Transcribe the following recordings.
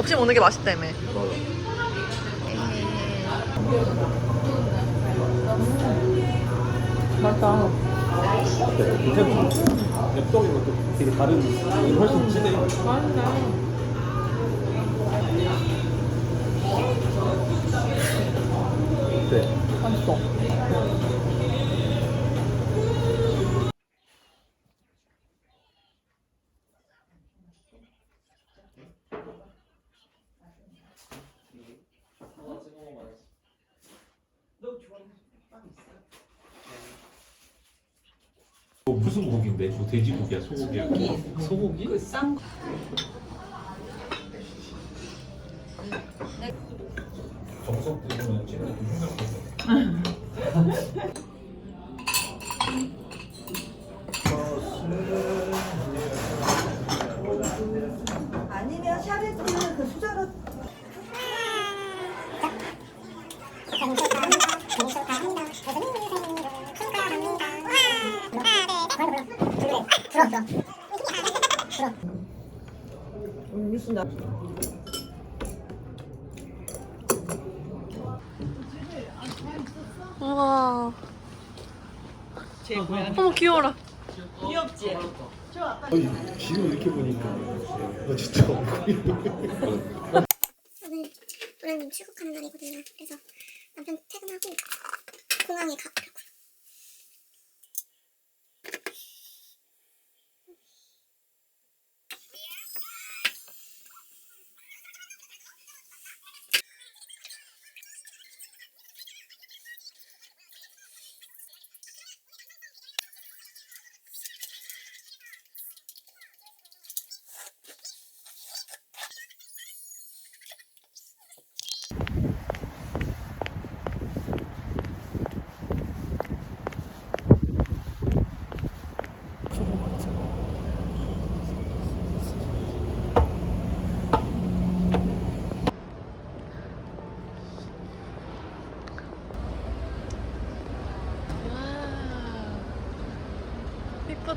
없이 먹는 게 맛있다며. 맞다. 괜찮은 거 엽떡인 것도 되게 다른 훨씬 진해 네. 맛있어. 뭐 무슨 고기인데? 뭐 돼지고기야, 소고기야? 소고기? 그싼 거. 정석 부분은 찌는 좀 힘들 것 같아. 우와. 어머 귀여워라. 아니, 지금 이렇게 보니까 나 진짜 오늘 부장님 출국하는 날이거든요. 그래서 남편 퇴근하고 공항에 가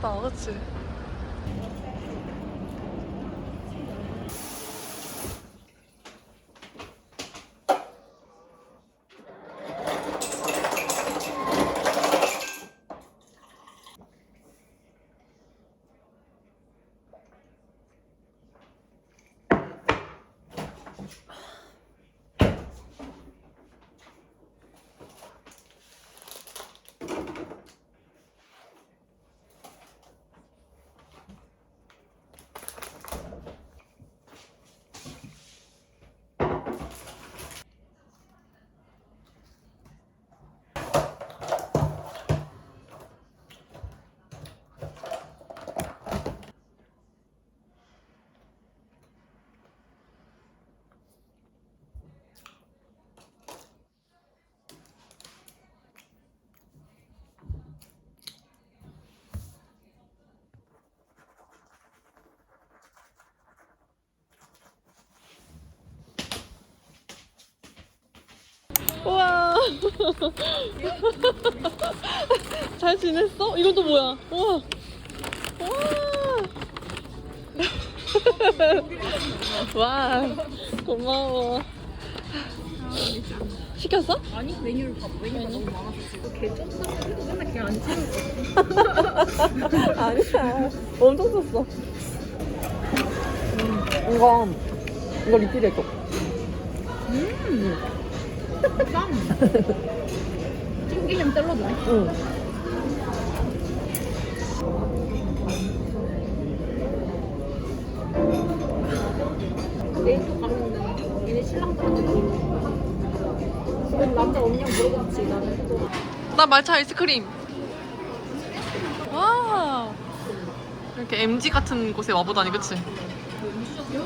보려 잘 지냈어? 이건 또 뭐야? 우와. 우와. 와. 고마워. 시켰어? 아니 메뉴를 봐 메뉴가 너무 많아서 지금 개쩍 사고 맨날 걔안 채우고 아니야. 엄청 썼어. 음, 이거, 이거 리필 해줘. 튕기면 잘라도 돼? 응. 내일 또 가는데 얘네 신랑들한테 그럼 남자 없냐 물어봤지 나는 또 나 말차 아이스크림. 와. 이렇게 MG 같은 곳에 와보다니, 그치?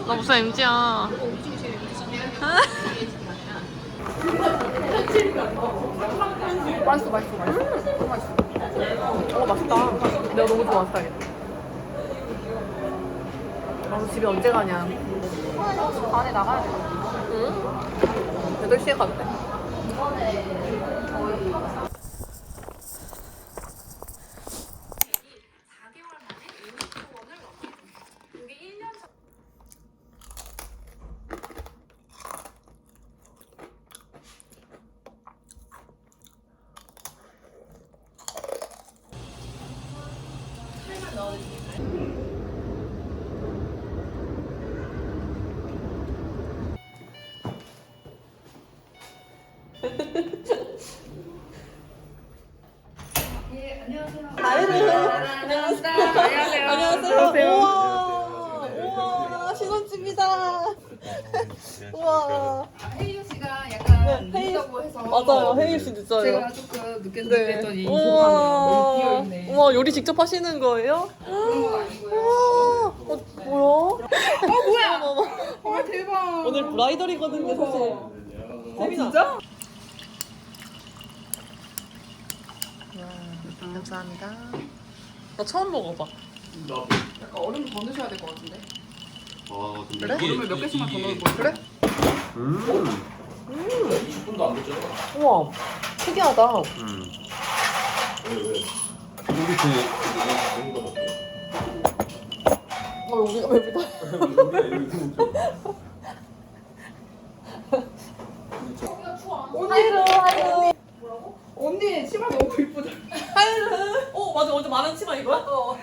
나 무슨 MG야. 맛있어, 맛있어, 맛있어. 너무 맛있어. 어, 맛있다. 내가 너무 좋아하는 스타일이야. 나도 집에 언제 가냐. 반에 나가야 돼 응? 8시에 가도 돼. 안녕하세요. 안녕하세요. 우와, 우와, 신혼집이다. 우와. 혜유 씨가 약간 네, 혜유- 늦다고 해서 맞아요. 혜일 씨 늦어요. 제가 조금 늦게 네. 준비했더니 들어가면 너무 비어 우와, 있네. 우와, 요리 직접 하시는 거예요? 그런 건 아니고요. 우와, 어, 뭐야? 어 뭐야? 아 대박. 오늘 브라이덜이거든요, 사실. 어 세미나. 진짜? 감사합니다. 나 처음 먹어봐. 약간 얼음을 더 넣으셔야 될 것 같은데. 아 근데 그래? 이게- 얼음을 몇 개씩만 더 이게- 넣어도 그래? 음. 20분도 안 됐잖아. 우와, 특이하다. 음. 왜 왜? 우리 그 이거 먹고. 어, 우리가 왜 믿어? 먹죠. 하이루, 하이루. 언니 치마 너무 이쁘다. 어, 맞아. 어제 말한 치마 이거야? 어.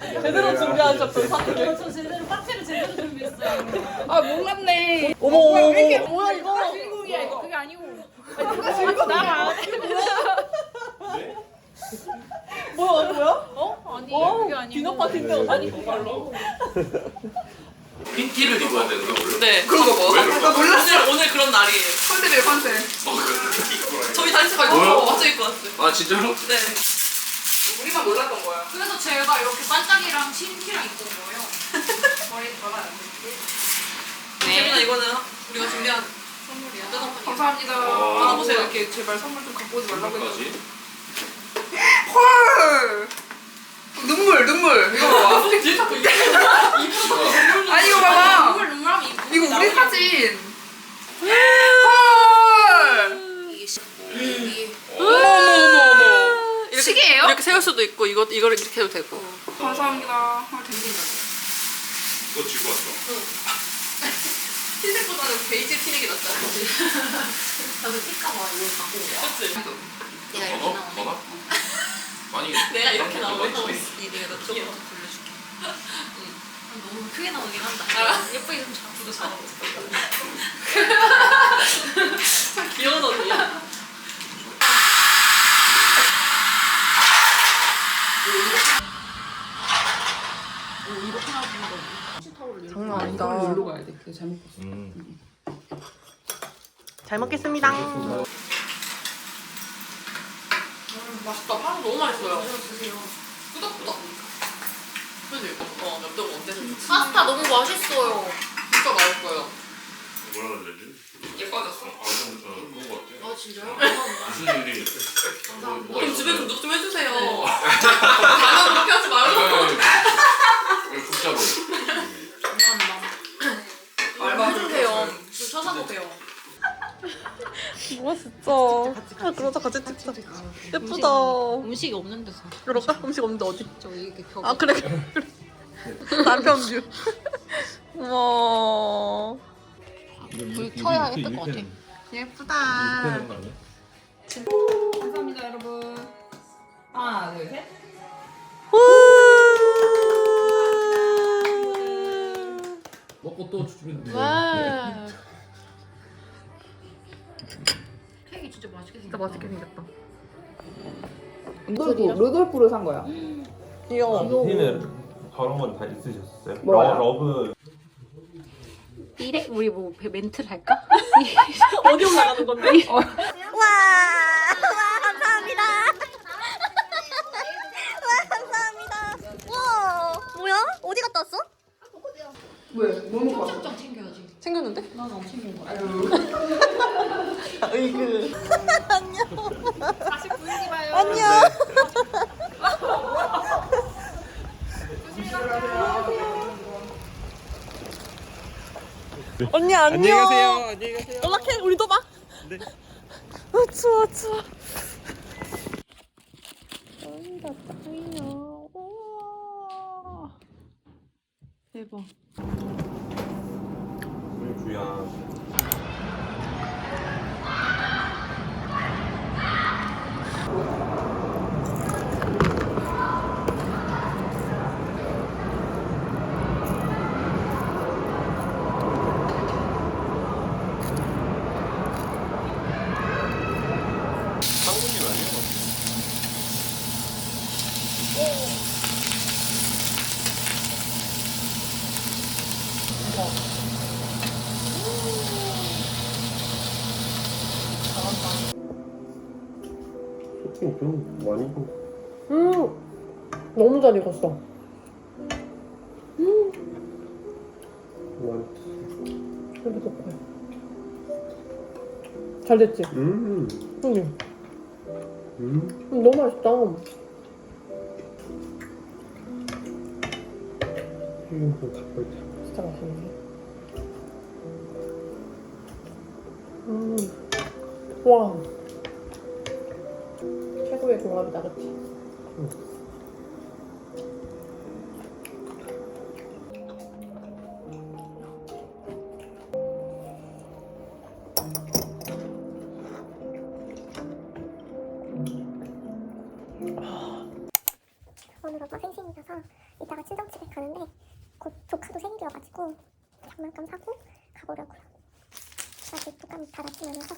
제대로 준비하셨던 사투리. 저 제대로 파티를 제대로 준비했어요. 아 몰랐네. 어머, 어머, 어머, 뭐야, 이거? 누가 주인공이야 이거? 그게 아니고. 누가 주인공이야? 뭐야, 뭐야? 어? 아니 어, 그게 아니고. 디너 파티인데 아니 정말로? 핀티를 입어야 되는 거 원래? 네. 그런 거 뭐? 나 몰랐어. 오늘 오늘 그런 날이에요. 컨셉이에요 컨셉. 저희 단체가 뭐야? 이거 맞춰 입고. 아 진짜로? 네. 우리만 몰랐던 거야. 그래서 제가 이렇게 반짝이랑 흰티랑 입고 온 거예요. 머리 박아야 돼. 재민아 이거는 우리가 준비한 선물이야. 뜯어보니. 감사합니다. 와. 받아보세요. 이렇게 제발 선물 좀 갖고 오지 말라고. 까지 헐. 눈물 눈물 이거 봐봐. 뒤에 자꾸 이거. 아니 이거 봐봐. 눈물 눈물하면 이거. 이거 우리 사진. 헐. 이게 시- 이게 어머머머머. 시계예요? 이렇게 세울 수도 있고 이거 이거를 이렇게 해도 되고. 감사합니다. 아, 댕긴다. 그거 지고 왔어? 흰색보다는 베이지 티넥이 낫잖아. 나도 띠까봐 이걸 갖고 온 거야. 그치? 내가 이렇게 어? 나오네. 뭐가? 많이 내가 이렇게 있어. 있어. 내가 너 조금 돌려줄게. 너무 크게 나오긴 한다. 알아? 예쁘게 좀 잡고. 도 잘하고 참 귀여운 언니야. 장난 아니다. 놀러 가야 돼. 그게 잘못 봤어. 음. 잘 먹겠습니다. 맛있다. 파는 너무 맛있어요. 꾸덕꾸덕. 그지? 어, 엽떡 언제 드셨지? 파스타 너무 맛있어요. 진짜 맛있어요. 뭐라 그러지? 예뻐졌어. 아 좀, 어, 그런 거 같아 아 진짜요? 감사합니다. 무슨 일이 뭐, 뭐가 그럼 집에? 누구 좀 해주세요. 나만 그렇게 하지 말고. 네. 네, 감사합니다. 해주세요. 좀 찾아보세요. 뭐야 진짜 아 그러자 같이 찍자 예쁘다 음식이 없는 데서. 그럴까? 음식 없는데 어디? 저 이렇게 벽. 아 그래 그래 남편 뷰 우와 불 켜야 예쁠 것 같아. 예쁘다 감사합니다 여러분. 하나 둘 셋. 먹고 또 주면 돼. 와 케이크 진짜 맛있게 진짜 생겼다. 맛있게 생겼다 루돌프 루돌프를 산 거야. 귀여워 피는 저런 건 다 있으셨어요? 뭐야? 러, 브 이래 우리 뭐 멘트를 할까? 어디 올라가는 건데? 와, 와 감사합니다. 와 감사합니다. 와 뭐야? 어디 갔다 왔어? 왜? 뭐 먹고 왔어? 짱 챙겨야지. 챙겼는데? 난 안 챙긴 거야. 으이그 안녕. 언니 안녕. 안녕히 가세요. 안녕히 가세요. 연락해. 우리도 봐. 네. 아 추워 추워 짱이다. 짱이야 우와. 대박 음 너무 잘 익었어. 많이. 여기 덕분에. 잘 됐지? 음, 형님. 음. 음, 너무 맛있다. 갖고 있다. 진짜 맛있네. 음. 와. 최고의 궁합이다, 그치? 오늘가 생신이라서 이따가 친정집에 가는데 곧 조카도 생일이어가지고 장난감 사고 가보려고요. 아직 독감이 다 낫지면서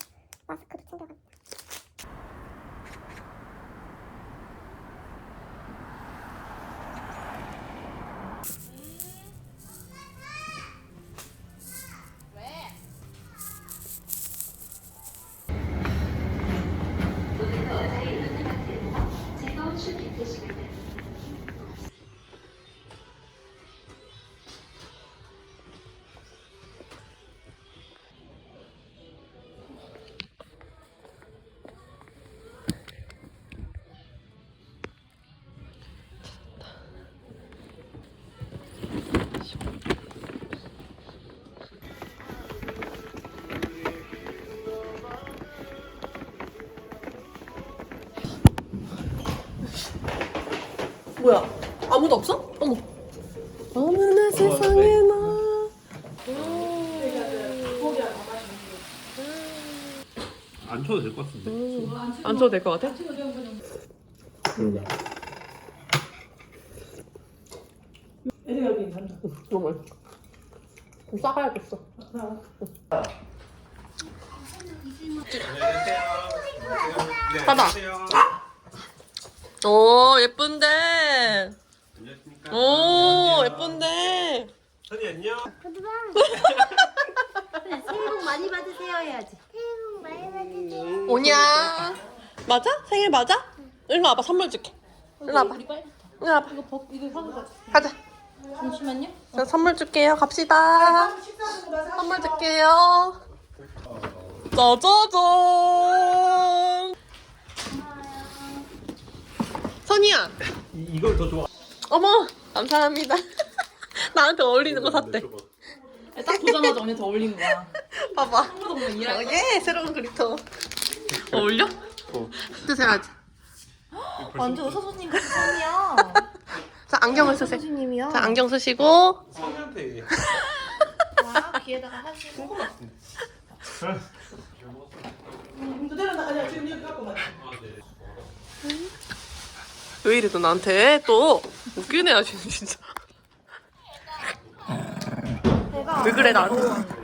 뭐야? 아무도 없어? 어머. 어머나 세상에나. 안 쳐도 될 것 같은데. 안 줘도 될 것 같아? 응. 너무 맛있어. 좀 싸가야겠어. 받아. 오 예쁜데. 오 예쁜데. 선이 안녕. 새해 복 많이 받으세요 해야지. 새해 복 많이 받으세요. 오냐? 맞아? 생일 맞아? 일로 와봐 선물 줄게. 일로 와봐. 일로 와봐. 이거 벗 이거 사고 가자. 잠시만요. 자, 선물 줄게요. 갑시다. 선물 줄게요. 짜자잔. 선이야. 이, 이걸 더 좋아. 어머, 감사합니다. 나한테 어울리는 거 샀대. 딱 보자마자 언니한테 어울리는 거야. 봐봐. 어, 예, 새로운 그립터. 어울려? 어. 드세요지. 완전 의사소님 같은 손이야. 자, 안경을 쓰세요. 교수님이요. 자, 안경 쓰시고. 자, 귀에다가 하시고. 왜 이래, 너 나한테 또. 웃기네, 아주 진짜. 왜 그래, 나한테.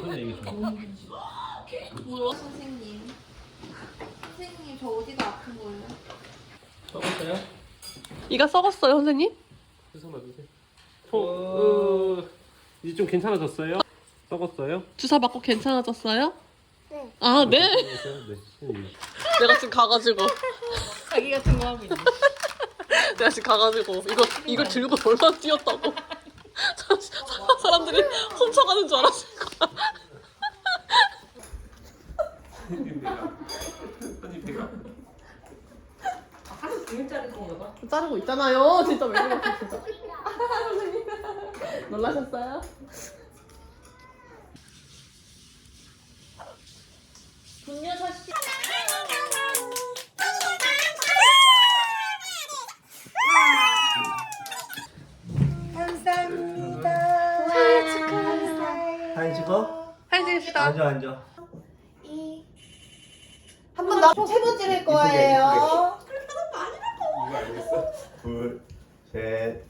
선이 얘기 좀. 선생님. 선생님, 저 어디가 아픈 거예요? 써봤어요? 이가 썩었어요, 선생님? 주사 맞으세요. 어, 이제 좀 괜찮아졌어요? 썩었어요? 주사 맞고 괜찮아졌어요? 네. 아, 네? 네. 네. 내가 지금 가가지고. 자기 같은 거 하고 있네. 내가 지금 가가지고 이거 이걸 들고 얼마나 뛰었다고 사- 사람들이 훔쳐가는 줄 알았을 거야. 선이 배가. 자르고 있잖아요. 진짜 왜 그러세요, 진짜. 선생님 놀라셨어요? 앉으고 해주십시다. 앉아 앉아 한 번 더. 세 번째를 할 거예요. 이거 알겠어? 둘셋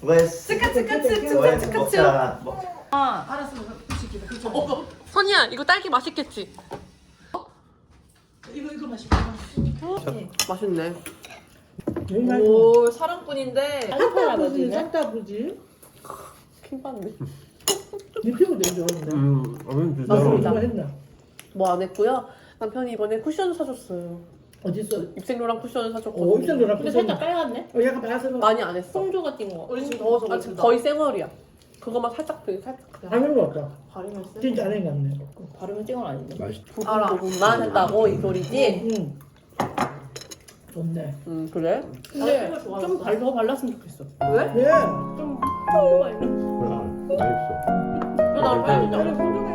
수고했어 스카 스카 스카 스카 먹자 먹 선이야 이거 딸기 맛있겠지? 이거 이거 마시고. 맛있네. 오 사랑꾼인데. 짝다부지 짝다부지 킹받네. 네 피부 되게 좋아하는데 음, 어머니 진짜. 맞습니다. 누가 했나? 뭐 안 했고요. 남편이 이번에 쿠션 사줬어요. 어딨어? 입생로랑 쿠션을 사줬거든요. 어 놀아 근데 살짝 빨갛네. 어 약간 봐서 많이 안 했어. 송조가 띈 거. 우리 지금 더워서 아, 지금 거의 생얼이야. 그거만 살짝 그 살짝 그냥 바르는 거 없다 바르면 쎄. 진짜 안 해갔네 바르면 쨍얼 아닌데. 알아. 부분만 했다고 이 소리지. 응 좋네 음 그래? 근데 좀 발, 더 발랐으면 좋겠어. 왜? 왜? 좀. 맛있어. 나 빨리 진짜.